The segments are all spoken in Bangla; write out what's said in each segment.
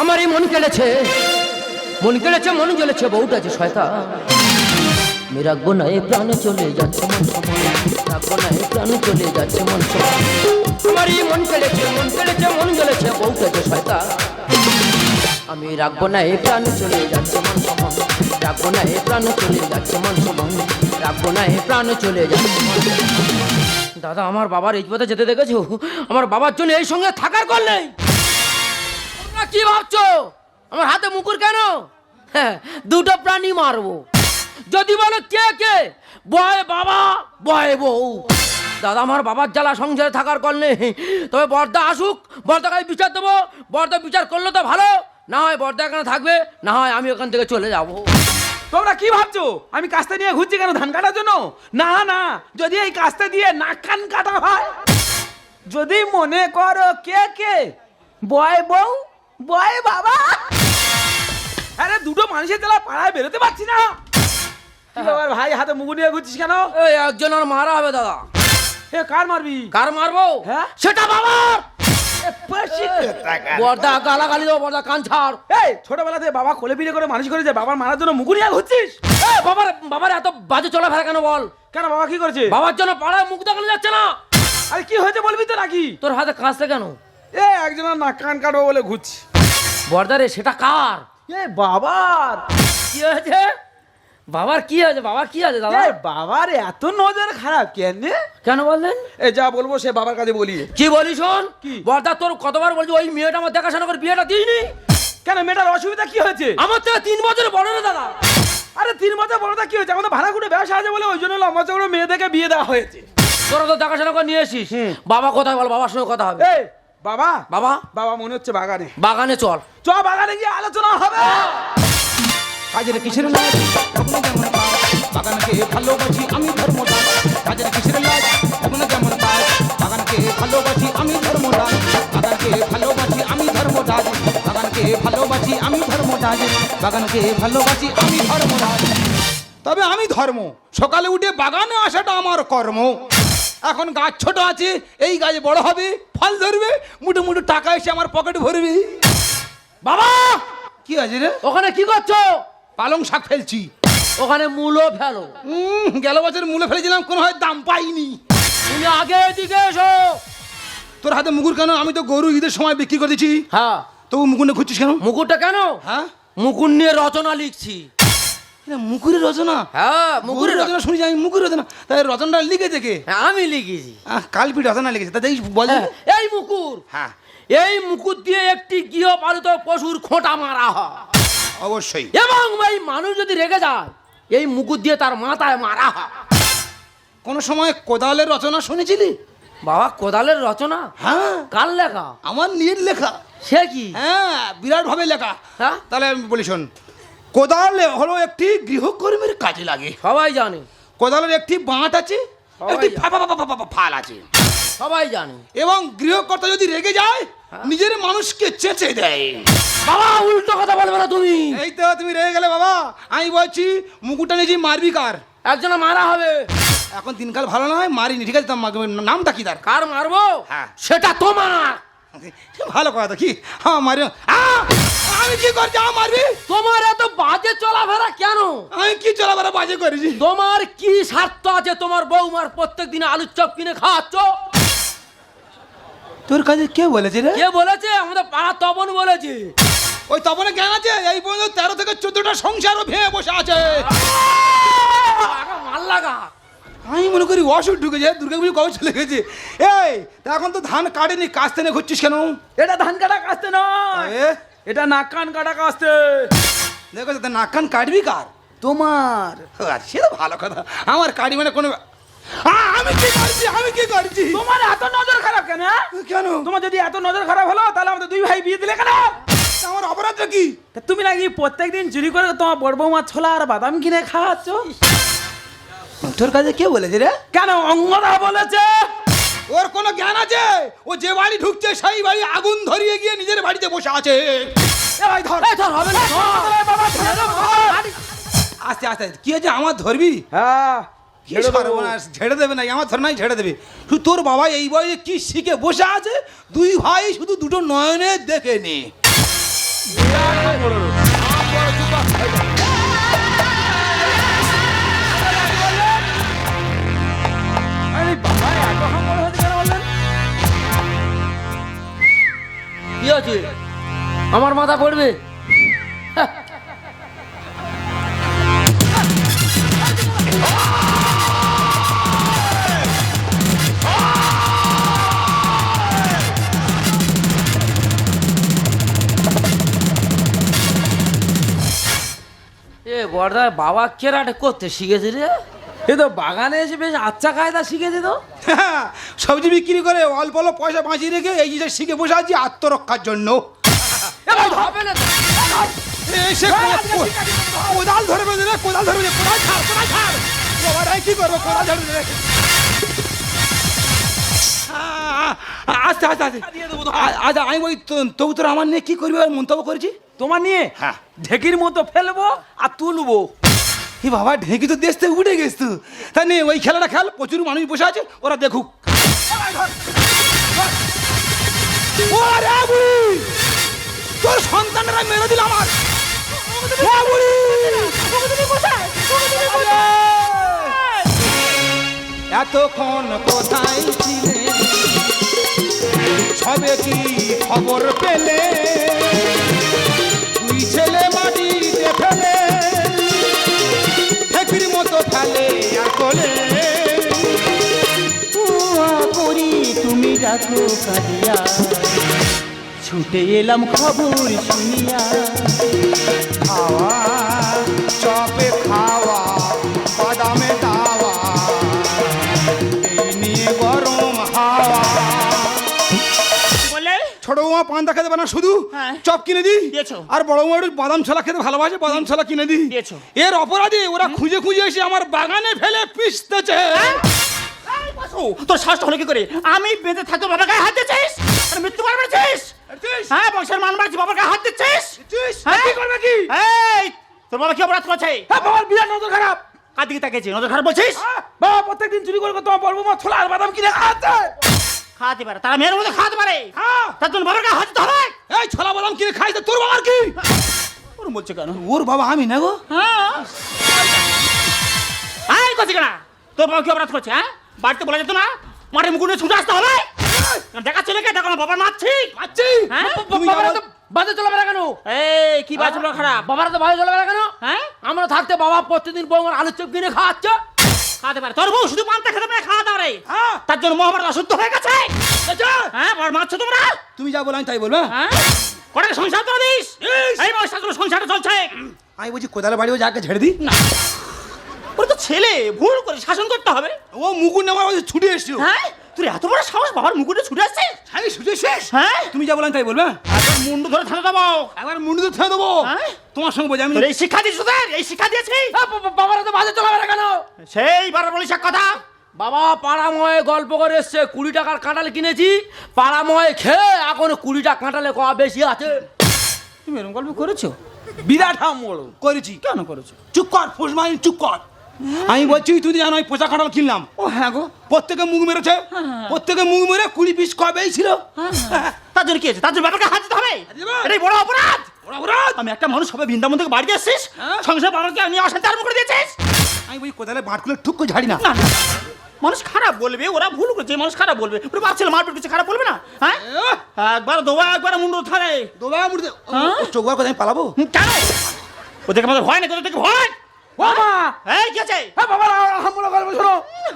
আমার এই মন কেড়েছে। মন কেড়েছে, মন জ্বলেছে, বউটা যে শয়তা আমি রাখব না এই প্রাণ চলে যাচ্ছে মন সময় না প্রাণ চলে যাচ্ছে মন সময় আমার এই মন কেড়েছে মন কেড়েছে, মন জ্বলেছে, বউটা যে শয়তা আমি রাখব না এই প্রাণ চলে যাচ্ছে মন সময় রাখব না এই প্রাণ চলে যাচ্ছে মন সময় রাখব না এই প্রাণ চলে যাচ্ছে দাদা, আমার বাবার এই পথে যেতে দেখেছ? আমার বাবার জন্য এই সঙ্গে থাকার কল নেই। তোমরা কি ভাবছ? আমার হাতে মুকুর কেন? হ্যাঁ, দুটো প্রাণী মারবো। যদি বলো কে কে? বয় বাবা বয় বউ। দাদা আমার বাবার জ্বালা সংসারে থাকার নেই। তবে বর্দা আসুক বর্দাকে বিচার দেবো। বর্দা বিচার করলে তো ভালো। না হয় বর্দা এখানে থাকবে না হয় আমি ওখান থেকে চলে যাব। তোমরা কি ভাবছ? আমি কাস্তে নিয়ে ঘুরছি কেন ধান কাটার জন্য? না না যদি এই কাস্তে দিয়ে নাক কান কাটা হয়। যদি মনে করো কে কে? বয় বউ বয় বাবা। আরে দুটো মানুষের জ্বালা পাড়ায় বেরোতে পারছি না। কি ব্যাপার ভাই হাতে মুগু নিয়ে ঘুরছিস কেন? এই একজন আর মারা হবে দাদা। এ কার মারবি? কার মারবো? হ্যাঁ? সেটা বাবার! বর্দা গালাগালি দেবো বর্দা কান ছাড়। এই ছোটবেলা বাবা কোলে পিলে করে মানুষ করেছে বাবার মারার জন্য মুগু নিয়ে ঘুরছিস? এ, বাবার বাবার এত বাজে চলাফেরা কেন বল? কেন বাবা কি করেছে? বাবার জন্য পাড়ায় মুখ দেখানো যাচ্ছে না। আরে কি হয়েছে বলবি তো নাকি? তোর হাতে কাঁচতে কেন? এ একজন নাক কান কাটবো বলে ঘুরছি। বর্দারে সেটা কার? এ বাবার। কি হয়েছে? বাবার কি হয়েছে? বাবার কি আছে দাদা? বাবার এত নজর খারাপ কেন? কেন বললেন? এ যা বলব সে বাবার কাছে বলি। কি বলি শোন? কি? বর্দা তোর কতবার বলছি ওই মেয়েটা আমার দেখাশোনা করে বিয়েটা দিইনি? কেন মেয়েটার অসুবিধা কি হয়েছে? আমার থেকে তিন বছর বড় না দাদা। আরে তিন বছর বড়টা কি হয়েছে? আমাদের ভাড়া করে ব্যবসা আছে বলে ওই জন্য লম্বা চৌড়ো মেয়ে দেখে বিয়ে দেওয়া হয়েছে। তোরা তো দেখাশোনা করে নিয়ে এসিস বাবা কোথায় বল বাবার সঙ্গে কথা হবে। বাবা বাবা। বাবা মনে হচ্ছে বাগানে। বাগানে চল। চ বাগানে গিয়ে আলোচনা হবে। কাজের কিসের লাজ? কখনো যেমন পায় বাগানকে ভালোবাসি আমি ধর্মদাস। কাজের কিসের লাজ? কখনো যেমন পায় বাগানকে ভালোবাসি আমি ধর্মদাস। বাগানকে ভালোবাসি আমি ধর্মদাস। বাগানকে ভালোবাসি আমি ধর্মদাস। বাগানকে ভালোবাসি আমি ধর্মদাস। তবে আমি ধর্ম। সকালে উঠে বাগানে আসাটা আমার কর্ম। এখন গাছ ছোট আছে এই গাছ বড় হবে। ফল ধরবে মুঠো মুঠো টাকা এসে আমার পকেট ভরবে। বাবা! কি আছে রে? ওখানে কি করছ? পালং শাক ফেলছি। ওখানে মূলো ফেলো। উম, গেল বছর মূলে ফেলেছিলাম কোনো হয় দাম পাইনি। তুমি আগে এদিকে এসো। তোর হাতে মুগুর কেন? আমি তো গরু ঈদের সময় বিক্রি করে দিচ্ছি হ্যাঁ। তবু মুকুরে খুঁজছিস কেন? মুকুরটা কেন? হ্যাঁ? মুকুর নিয়ে রচনা লিখছি। এটা মুকুরের রচনা। হ্যাঁ মুকুরের মুকুরের রচনা শুনেছি আমি মুকুরের রচনা। তাই রচনাটা লিখেছে কে হ্যাঁ, আমি লিখেছি। কালপিঠ রচনা লিখেছে। তাই বল হ্যাঁ, এই মুকুর হ্যাঁ। এই মুকুর দিয়ে একটি গৃহপালিত পশুর খোঁটা মারা হয়। অবশ্যই। এবং এই মানুষ যদি রেগে যায় এই মুকুর দিয়ে তার মাথায় মারা হয়। কোন সময় কোদালের রচনা শুনেছিলি? বাবা কোদালের রচনা? হ্যাঁ। কার লেখা? আমার নিজের লেখা। সে কি? হ্যাঁ বিরাট ভাবে লেখা। হ্যাঁ? তাহলে আমি বলি শোন কোদাল হলো একটি গৃহকর্মীর কাজে লাগে। সবাই জানে। কোদালের একটি বাঁট আছে একটি ফাল আছে। সবাই জানে। এবং গৃহকর্তা যদি রেগে যায় নিজের মানুষকে চেঁচে দেয়। বাবা উল্টো কথা বলবে না তুমি। এই তো তুমি রেগে গেলে বাবা আমি বলছি মুকুটটা নিয়েছি মারবি কার? একজনে মারা হবে। এখন দিনকাল ভালো নয় মারিনি ঠিক আছে? মা- নামটা কি তার? কার মারবো? হ্যাঁ। সেটা তোমার। ভালো কথা কি? হ্যাঁ মারি আহ! আমি কি করছি? মারবি? তোমার এত বাজে চলাফেরা কেন? আমি কি চলাবার বাজে করেছি? তোমার কি স্বার্থ আছে তোমার বৌমার? প্রত্যেক দিনে আলুর চপ কিনে খাওয়াচ্ছ? তোর কাছে কে বলেছে রে? কে বলেছে? আমাদের পাড়া তপন বলেছে। ওই তপনে জ্ঞান আছে? এই পর্যন্ত তেরো থেকে চোদ্দটা সংসারও ভেঙে বসে আছে। মাল লাগা আমি মনে করি অসুখ ঢুকেছে। দুর্গা পুজো কবে চলে গেছে? এই এখন তো ধান কাটেনি কাস্তে নিয়ে ঘুরছিস কেন? এটা ধান কাটা কাস্তে নয়। এ? এটা নাক কান কাটা কাস্তে। দেখো তা নাক কান কাটবি কার? তোমার। আচ্ছা, সে তো ভালো কথা। আমার কাটি মানে কোনো আমি কি করছি আমি কি করছি তোমার এত নজর খারাপ কেন হ্যাঁ? কেন? তোমার যদি এত নজর খারাপ হলো তাহলে আমাদের দুই ভাই বিয়ে দিলে কেন? আমার অপরাধটা কি? তা তুমি নাকি প্রত্যেকদিন চুরি করে তোমার বড় বৌমা ছোলা আর বাদাম কিনে খাওয়াচ্ছ? তোর কাছে কে বলেছে রে? কেন অঙ্গদা বলেছে? ওর কোনো জ্ঞান আছে? ও যে বাড়ি ঢুকছে সেই বাড়ি আগুন ধরিয়ে গিয়ে নিজের বাড়িতে বসে আছে। এ ভাই ধর। হবে না ধর। এ বাবা, ছেড়ে দাও, ধর। আস্তে আস্তে। কি হয়েছে? আমার ধরবি? হ্যাঁ। ঝেড়ে দেবে। না আমার ধর নাই ঝেড়ে দেবে। শুধু তোর বাবা এই বয়সে কি শিখে বসে আছে? দুই ভাই শুধু দুটো নয়নে দেখে নে। কি আছে? আমার মাথা পড়বে। এ বাবা কেরাটে করতে শিখেছে রে। এ তো বাগানে এসে বেশ আচ্ছা কায়দা শিখেছে তো। সবজি বিক্রি করে অল্প অল্প পয়সা বাঁচিয়ে রেখে এই জিনিস শিখে বসে আছি আত্মরক্ষার জন্য। এসে কো- কোদাল ধরে বেঁধে রে কোদাল ধরে বেঁধে কোদাল ছাড় কোদাল ছাড়। বাবা রে কি করব? কোদাল ধরে বেঁধে আস্তে আস্তে আস্তে। আ- আজ আমি ওই তবু তোর আমার নিয়ে কি করবি আর মন্তব্য করেছি তোমার নিয়ে হ্যাঁ। ঢেকির মতো ফেলব আর তুলবো। এ বাবা, ঢেকে তো দেশ থেকে উঠে গেছ। তো তা নে, ওই খেলাটা খেল, প্রচুর মানুষ বসে আছে, ওরা দেখুক। তোর সন্তানরা মেরে দিল আমার! এতক্ষণ কোথায় ছিলে? সবে কি খবর পেলে? ছুটে এলাম খবর শুনিয়া। খাওয়া চপে খাওয়া বাদামে দাওয়া। এই নিয়ে গরম হাওয়া। ছোট বৌমা পান্তা খেতে পারে না শুধু হ্যাঁ। চপ কিনে দিয়েছ। আর বড় বৌমা একটু বাদাম ছোলা খেতে ভালোবাসে বাদাম ছোলা কিনে দিয়েছ। এর অপরাধে ওরা খুঁজে খুঁজে এসে আমার বাগানে ফেলে পিসতেছে ও, তোর শ্বাসটা হলো কি করে? আমি বেঁধে থাকতে বাবার গায়ে হাত দিচ্ছিস? মৃত্যু বার করেছিস? হ্যাঁ বংশের মান মারছি বাবার গায়ে হাত দিচ্ছিস? হ্যাঁ? কি করবে কি? এই তোর বাবা কি অপরাধ করছে? হ্যাঁ বাবার বিরাট নজর খারাপ। কার দিকে তাকিয়েছি নজর খারাপ বলছিস? হ্যাঁ, বাবা প্রত্যেকদিন চুরি করে করে তোমার বলব মা ছোলা আর বাদাম কিনে খাচ্ছে খাওয়াতে পারে তারা মেয়ের মধ্যে খাওয়াতে পারে। হ্যাঁ। তার জন্য বাবার গায়ে হাত দিতে হবে। এই ছোলা বাদাম কিনে খাইতে তোর বাবার কি? ওর বলছে কেন? ওর বাবা আমি না গো। হ্যাঁ। এই করছি কেনা তোর বাবা কি অপরাধ করছে হ্যাঁ? বাড়িতে বলা যেত না মাঠে মুকুটে ছুটে আসতে হবে। দেখো না বাবার মারছি। মারছি? হ্যাঁ? তুমি বাবারা যাও। তো বাজে চলাফেরা কেন? এই কি বাজলো খারাপ? বাবারা তো বাজে চলাফেরা কেন? হ্যাঁ? আমরা থাকতে বাবা প্রতিদিন বৌমার আলুর চপ কিনে খাওয়াচ্ছে। খাওয়াতে পারে। তোর বউ শুধু পান্তা খেতে পারে খাওয়া দাওয়া রে হ্যাঁ। তার জন্য মহাভারত অশুদ্ধ হয়ে গেছে। হ্যাঁ বড় মারছো তোমরা? তুমি যা বলো আমি তাই বলব হ্যাঁ? হ্যাঁ? কটাকে সংসার তো দিস? এই বয়সটা তোর সংসারটা চলছে। আমি বলছি কোদালে বাড়ি ও যাকে ঝেড়ে দিই? না। ওর তো ছেলে ভুল করে শাসন করতে হবে। ও মুকুর নেওয়া ছুটে এসছো হ্যাঁ? তুই এত বড় সাহস বাবার মুকুটে ছুটে আসছিস? আমি ছুটে শেষ। হ্যাঁ? তুমি যা বলো আমি তাই বলব হ্যাঁ? একবার মুন্ডু ধরে থানা দেবো। একবার মুন্ডু ধরে ছেড়ে দেবো। হ্যাঁ? তোমার সঙ্গে বোঝা আমি এই শিক্ষা দিয়েছি তোদের? এই শিক্ষা দিয়েছি? বাবারা তো বাজে চলাফেরা কেন? সেই বার বলিস এক কথা। বাবা পাড়াময় গল্প করে এসছে কুড়ি টাকার কাঁটাল কিনেছি। পাড়াময় খেয়ে এখন কুড়ি টাকা কাঁঠালে কয়া বেশি আছে? তুমি এরকম গল্প করেছ? বিরাট হাঙ্গর করেছি। কেন করেছ? চুপ কর ফুস মাইন চুপ কর। আমি বলছি তুই জানো আমি পোচা কাঁঠাল কিনলাম। ও হ্যাঁ গো। প্রত্যেকে মুখ মেরেছে। প্রত্যেকে মুখ মেরে কুড়ি পিস কবেই ছিল। তার জন্য কি আছে তার জন্য ব্যাপারটা হাত দিতে হবে। এটাই বড় অপরাধ। আমি একটা মানুষ সবাই বৃন্দাবন থেকে বাড়িতে এসেছিস সংসার বাবাকে নিয়ে অশান্তি আরম্ভ করে দিয়েছিস। আমি বলি কোদালে বাট খুলে ঠুক করে ঝাড়ি না। মানুষ খারাপ বলবে ওরা ভুল করছে মানুষ খারাপ বলবে। ওরা বাচ্চা মারপিট করছে খারাপ বলবে না হ্যাঁ? একবার দোবা একবার মুন্ডু থানে দোবা হ্যাঁ? চোখবার কথা আমি পালাবো? কেন? ওদেরকে আমাদের ভয় না কোথা থেকে ভয়। ও মা! এই কি আছে হ্যাঁ বাবা গল্প শোনো।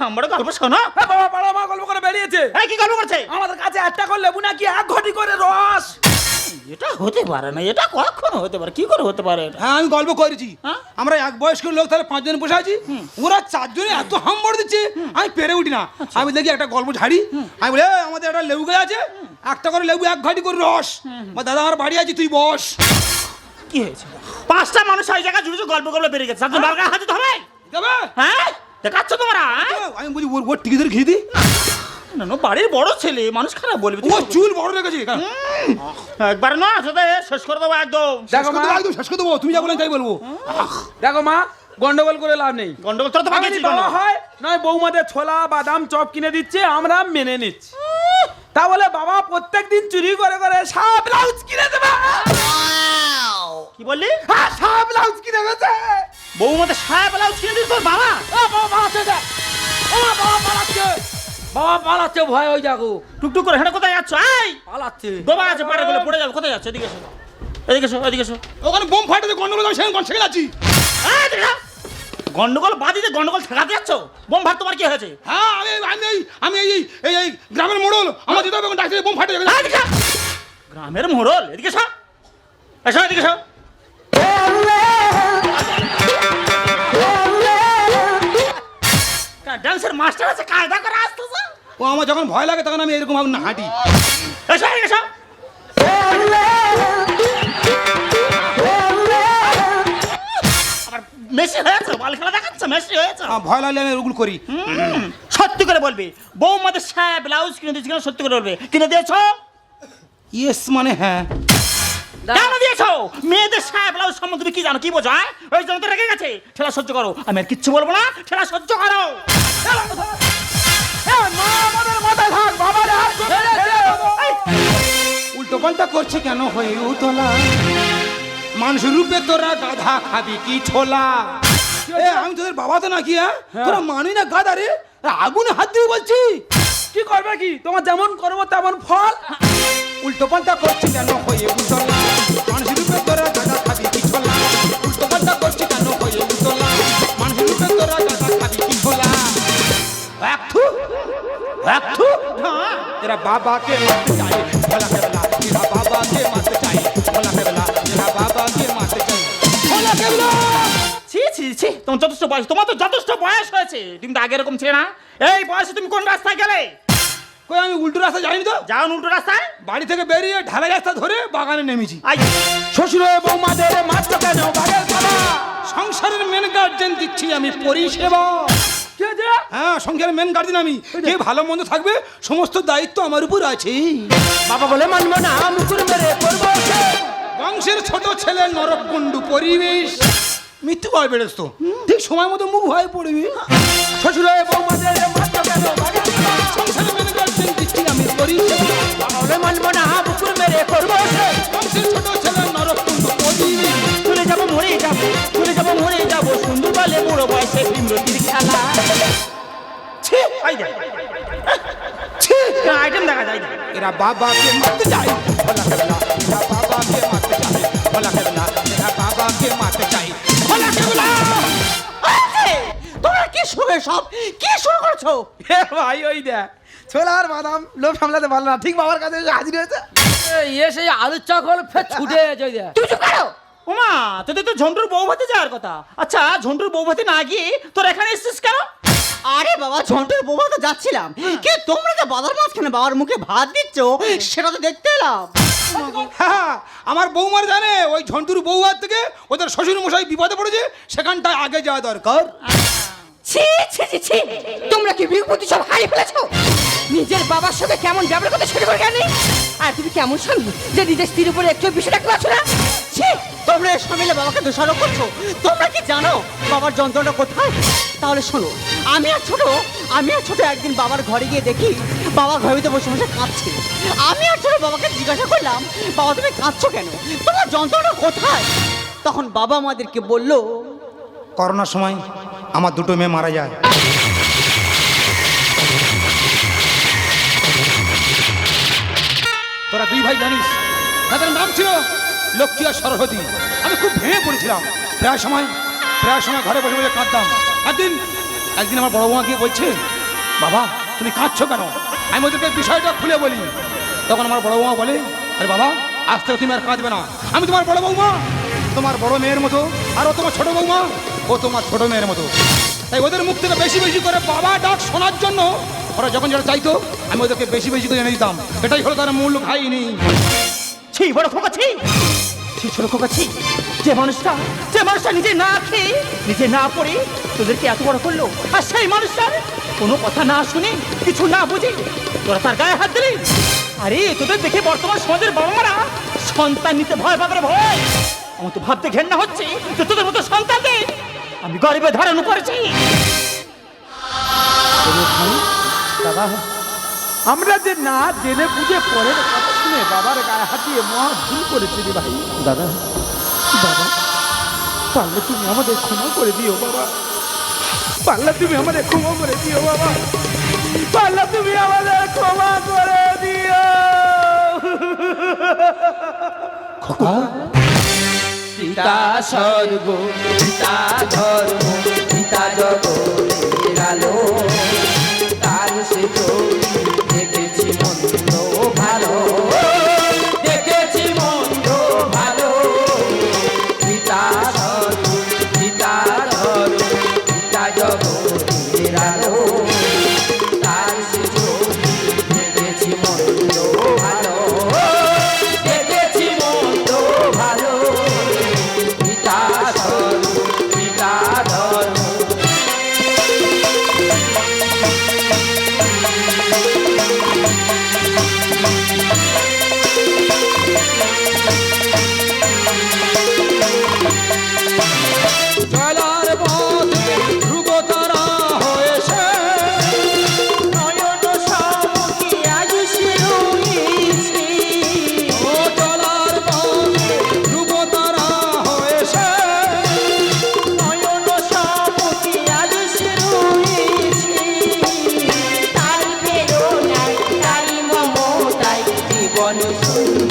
আমরা গল্প শোনো? হ্যাঁ বাবা পাড়া মা গল্প করে বেরিয়েছে। এই কি গল্প করছে? আমাদের কাছে একটা করে লেবু নাকি এক ঘটি করে রস? এটা হতে পারে না এটা কখনো হতে পারে? কি করে হতে পারে হ্যাঁ আমি গল্প করেছি। হ্যাঁ? আমরা এক বয়স্ক লোক তাহলে পাঁচজন বসে আছি। ওরা চারজনে এত হাম্বর দিচ্ছে আমি পেরে উঠি না। আমি দেখি একটা গল্প ঝাড়ি আমি বলি আমাদের একটা লেবু গাছ আছে। একটা করে লেবু এক ঘাটি করে রস। দাদা আমার বাড়ি আছে তুই বস। কি হয়েছে? পাঁচটা মানুষ ওই জায়গায় জুড়ে জুড়ে গল্প গল্প বেরিয়ে গেছে। তার জন্য বাবার গায়ে হবে? দেবে হ্যাঁ? দেখাচ্ছ তোমরা? হ্যাঁ? আমি বলি ওর ওর টিকি ধরে খেয়ে দিই না না বাড়ির বড় ছেলে মানুষ খারাপ বলবে ও চুল বড় রেখেছি একবার না সাথে শেষ করে দেবো একদম। দেখো মা। একদম শেষ করে দেবো তুমি যা বলেন তাই বলব। দেখো মা গন্ডগোল করে লাভ নেই। গন্ডগোল তোরা তো বাবা হয় নয় বৌমাদের ছোলা বাদাম চপ কিনে দিচ্ছে আমরা মেনে নিচ্ছি। তা বলে বাবা প্রত্যেকদিন চুরি করে করে সারা ব্লাউজ কিনে দেবে। কি বললি? হ্যাঁ সাহেব ব্লাউজ কিনে গেছে বৌমাতে সাহেব ব্লাউজ কিনে দিস তোর বাবা? ও বাবা পালাচ্ছে যে ও বাবা পালাচ্ছে বাবা পালাচ্ছে ভয় হয়ে যাগো টুকটুক করে হেঁটে কোথায় যাচ্ছ? এই! পালাচ্ছে। ডোবা আছে পাড়ে গুলো পড়ে যাবে। কোথায় যাচ্ছ? এদিকে এসো। এদিকে এসো এদিকে এসো। ওখানে বোম ফাটাতে গন্ডগোল আমি সেখানে সেখানে এসো। গন্ডগোল বাদিতে গন্ডগোল ঠেকাতে যাচ্ছ? বোম ভাত তোমার কি হয়েছে? হ্যাঁ আমি আমি এই আমি এই এই গ্রামের মোড়ল। আমার দিতে হবে ডাক্তার বোম ফাটে গ্রামের মোড়ল এদিকে এসো। এসো এদিকে এসো। ডান্সের মাস্টার আছে কায়দা করে আসতেছে ও আমার যখন ভয় লাগে তখন আমি এরকম ভাবে না হাঁটি এসো এদিকে এসো। মেসি হয়েছে বল খেলা দেখাচ্ছে মেসি হয়েছে। ভয় লাগলে আমি ওগুলো করি। সত্যি করে বলবি বৌমাদের সাহেব ব্লাউজ কিনে দিয়েছি কিনা সত্যি করে বলবে। কিনে দিয়েছ? ইয়েস মানে হ্যাঁ। কেন দিয়েছ? মেয়েদের সাহেব ব্লাউজ সম্বন্ধে তুমি কি জানো? কি বোঝো হ্যাঁ? ওই জন্য তো রেগে গেছে। ঠেলা সহ্য করো। আমি আর কিচ্ছু বলব না। ঠেলা সহ্য করো। উল্টো পাল্টা করছে কেন হয়ে উতলা? মানুষ রূপে তোরা গাধা খাবি কি ছোলা এ আমি তোদের বাবা তো নাকি হ্যাঁ? তোরা মানুষ না গাধা রে? আগুনে হাত দিয়ে বলছি। কি করবে কি? তোমার যেমন করব তেমন ফল। উল্টো পাল্টা করছে কেন হয়ে উতলা মানুষ রূপে তোরা গাধা খাবি কি ছোলা উল্টো পাল্টা করছে কেন হয়ে উতলা মানুষ রূপে তোরা গাধা খাবি কি ছোলা এক থু এক থু तेरा बाबा के मारते जाए भोला केवला तेरा बाबा के मारते जाए भोला केवला तेरा बाबा के मारते जाए भोला केवला ছি ছি ছি তোমার যথেষ্ট বয়স তোমার তো যথেষ্ট বয়স হয়েছে তুমি তো আগে এরকম ছিলে না এই বয়সে তুমি কোন রাস্তায় গেলে কই আমি উল্টো রাস্তা যাইনি তো? যাও উল্টো রাস্তায়? বাড়ি থেকে বেরিয়ে ঢালাই রাস্তা ধরে বাগানে নেমেছি। শ্বশুর বৌমাদের মারছো কেন বাড়ির পালা সংসারের মেন গার্জেন দিচ্ছি আমি পরিষেবা হ্যাঁ সংসারের মেন গার্জেন আমি। কে ভালো মন্দ থাকবে সমস্ত দায়িত্ব আমার উপর আছে। বাবা বলে মানবো না মুকুর মেরে করব সে। বংশের ছোট ছেলে নরকুণ্ডু পরিবেশ। মৃত্যু ভয় বেড়েছ তো ঠিক সময় মতো মুখ ভয় পড়বি। শ্বশুর হয়ে বৌমাদের মারছো কেন বাড়ির পালা সংসারের মেন বাবা বলে মানবো না মুকুর মেরে করব ছোট ছেলে নরকুণ্ডু চলে যাব, মরে যাব, চলে বলে আইটেম দেখা যায় এরা এরা বাবাকে মারতে যায় ভোলা কেবলা এরা কেবলা তোমরা কি শুরু সব? কি শুরু করছ? ভাই, ওই দেখ। ছোলা আর বাদাম লোভ সামলাতে পারল না। ঠিক বাবার কাছে এসে হাজির হয়েছে। সেই আলুর চকল ফের ছুটে তুই চুপ করো! ওমা তোদের তো ঝন্টুর বউ ভাতে যাওয়ার কথা। আচ্ছা ঝন্টুর বউ ভাতে না গিয়ে তোর এখানে এসেছিস কেন? আরে বাবা ঝন্টুর বৌমা তো যাচ্ছিলাম কে তোমরা যে বাবার মাঝখানে বাবার মুখে ভাত দিচ্ছ সেটা তো দেখতে এলাম। হ্যাঁ আমার বৌমার জানে ওই ঝন্টুর বৌমার থেকে ওদের শ্বশুর মশাই বিপদে পড়েছে সেখানটায় আগে যাওয়া দরকার। ছি ছি ছি ছি। তোমরা কি বিভূতি সব হারিয়ে ফেলেছো? নিজের বাবার সাথে কেমন ব্যবহার করতে শুরু করে জানি আর তুমি কেমন স্বামী যে নিজের স্ত্রীর উপরে একটু বিষয় রাখতে পারছ না? ছি। তোমরা এসব মিলে বাবাকে দোষারোপ করছ? তোমরা কি জানো বাবার যন্ত্রণা কোথায়? তাহলে শোনো আমি আর ছোট আমি আর ছোট একদিন বাবার ঘরে গিয়ে দেখি বাবা ঘরেতে বসে বসে কাঁদছে। আমি আর ছোট বাবাকে জিজ্ঞাসা করলাম বাবা তুমি কাঁদছো কেন? তোমার যন্ত্রণা কোথায়? তখন বাবা আমাদেরকে বলল করোনার সময় আমার দুটো মেয়ে মারা যায়। তোরা দুই ভাই জানিস, তাদের নাম ছিল লক্ষ্মী আর সরস্বতী। আমি খুব ভেঙে পড়েছিলাম। প্রায় সময় প্রায় সময় ঘরে বসে বসে কাঁদতাম। একদিন একদিন আমার বড় বৌমা গিয়ে বলছে, বাবা, তুমি কাঁদছো কেন? আমি ওদেরকে বিষয়টা খুলে বলি। তখন আমার বড় বৌমা বলে, আরে বাবা, আজ থেকে তুমি আর কাঁদবে না। আমি তোমার বড় বৌমা। তোমার বড় মেয়ের মতো, আর ও তোমার ছোট বৌমা, ও তোমার ছোট মেয়ের মতো। তাই ওদের মুখ থেকে বেশি বেশি করে বাবা ডাক শোনার জন্য ওরা যখন যেটা চাইতো, আমি ওদেরকে বেশি বেশি করে এনে দিতাম। এটাই হলো তার মূল খাইনি ছি, বড় খোকা, ছি। ছি, ছোট খোকা, ছি। যে মানুষটা যে মানুষটা নিজে না খেয়ে, নিজে না পড়ে তোদেরকে এত বড় করল, আর সেই মানুষটার কোনো কথা না শুনে, কিছু না বুঝে, তোরা তার গায়ে হাত দিলি? আরে, তোদের দেখে বর্তমান সমাজের বাবা মারা সন্তান নিতে ভয় পাবে ভয় আমার তো ভাবতে ঘেন্না হচ্ছে যে তোদের মতো সন্তানদের আমি গরিবে ধারণ করেছি। আমরা যে না জেনে বুঝে পরের কথা শুনে বাবার গায়ে হাত দিয়ে মহা ভুল করেছি রে ভাই। দাদা। দাদা পারলে তুমি আমাদের ক্ষমা করে দিও বাবা। পারলে তুমি আমাদের ক্ষমা করে দিও বাবা। পারলে তুমি আমাদের ক্ষমা করে দিও। পিতা স্বর্গ পিতা ধর্ম পিতা জগতের আলো। জীবন